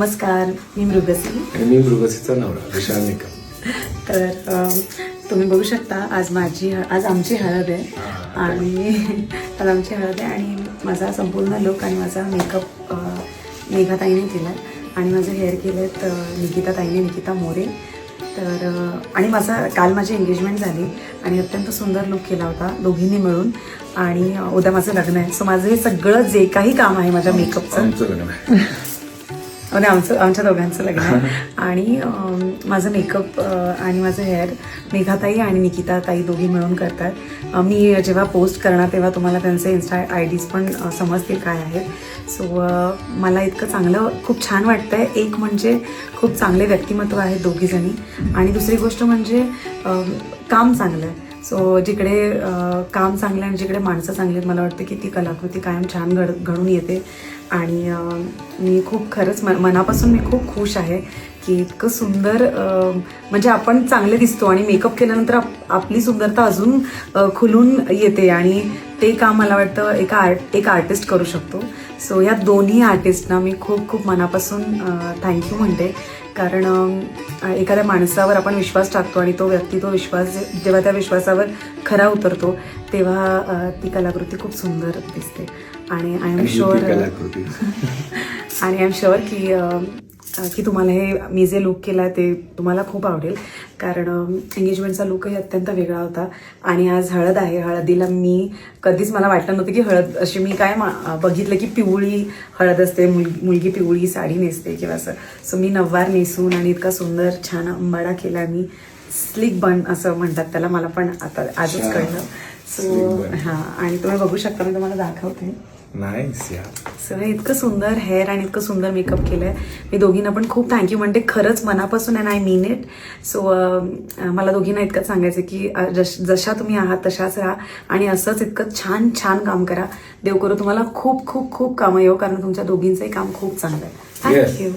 नमस्कार मी मृगसी. मी मृगसीचा नवरा विशाल निकम. तर तुम्ही बघू शकता आज माझी आज आमची हळद आहे. आणि आज आमची हळद आहे आणि माझा संपूर्ण लुक आणि माझा मेकअप मेघाताईने केला आहे आणि माझं हेअर केलं आहेत निकिता ताईने निकिता मोरे. तर आणि माझा काल माझी एंगेजमेंट झाली आणि अत्यंत सुंदर लुक केला होता दोघींनी मिळून. आणि उद्या माझं लग्न आहे. सो माझं हे सगळं जे काही काम आहे माझ्या मेकअपचं म्हणजे आमचं आमच्या दोघांचं लग्न आहे. आणि माझं मेकअप आणि माझं हेअर मेघाताई आणि निकिता ताई दोघी मिळून करतात. मी जेव्हा पोस्ट करणार तेव्हा तुम्हाला त्यांचे इन्स्टा आय डीज पण समजतील काय आहेत. सो मला इतकं चांगलं खूप छान वाटतंय. एक म्हणजे खूप चांगले व्यक्तिमत्व आहेत दोघीजणी. आणि दुसरी गोष्ट म्हणजे काम चांगलं आहे. सो जिकडे काम चांगलं आणि जिकडे माणसं चांगली आहेत मला वाटतं की ती कलाकृती कायम छान घड घडून येते. आणि मी खूप खरंच म मनापासून मी खूप खुश आहे की इतकं सुंदर म्हणजे आपण चांगले दिसतो आणि मेकअप केल्यानंतर आप आपली सुंदरता अजून खुलून येते आणि ते काम मला वाटतं एका आर्ट एक आर्टिस्ट करू शकतो. सो या दोन्ही आर्टिस्टना मी खूप खूप मनापासून थँक्यू म्हणते. कारण एखाद्या माणसावर आपण विश्वास टाकतो आणि तो व्यक्ती तो विश्वास जेव्हा त्या विश्वासावर खरा उतरतो तेव्हा ती कलाकृती खूप सुंदर दिसते. आणि आय एम शुअर आणि आय एम शुअर की की तुम्हाला हे मी जे लुक केला ते तुम्हाला खूप आवडेल. कारण एंगेजमेंटचा लुकही अत्यंत वेगळा होता. आणि आज हळद आहे. हळदीला मी कधीच मला वाटलं नव्हतं की हळद अशी मी काय मा- बघितलं की पिवळी हळद असते मुल मुलगी पिवळी साडी नेसते किंवा असं. सो मी नववार नेसून आणि इतका सुंदर छान अंबाडा केला मी. स्लिक बन असं म्हणतात त्याला. मला पण आता आजच. कळलं. सो. हां. आणि तुम्ही बघू शकता मी तुम्हाला दाखवते. नाईस या इतकं सुंदर हेअर आणि इतकं सुंदर मेकअप केलंय. मी दोघींना पण खूप थँक्यू म्हणते. खरंच मनापासून and I mean it so मला दोघींना इतकंच सांगायचं की जश जशा तुम्ही आहात तशाच राहा आणि असंच इतकं छान छान काम करा. देव करू तुम्हाला खूप खूप खूप कामं येऊ कारण तुमच्या दोघींचंही काम खूप चांगलं आहे. थँक्यू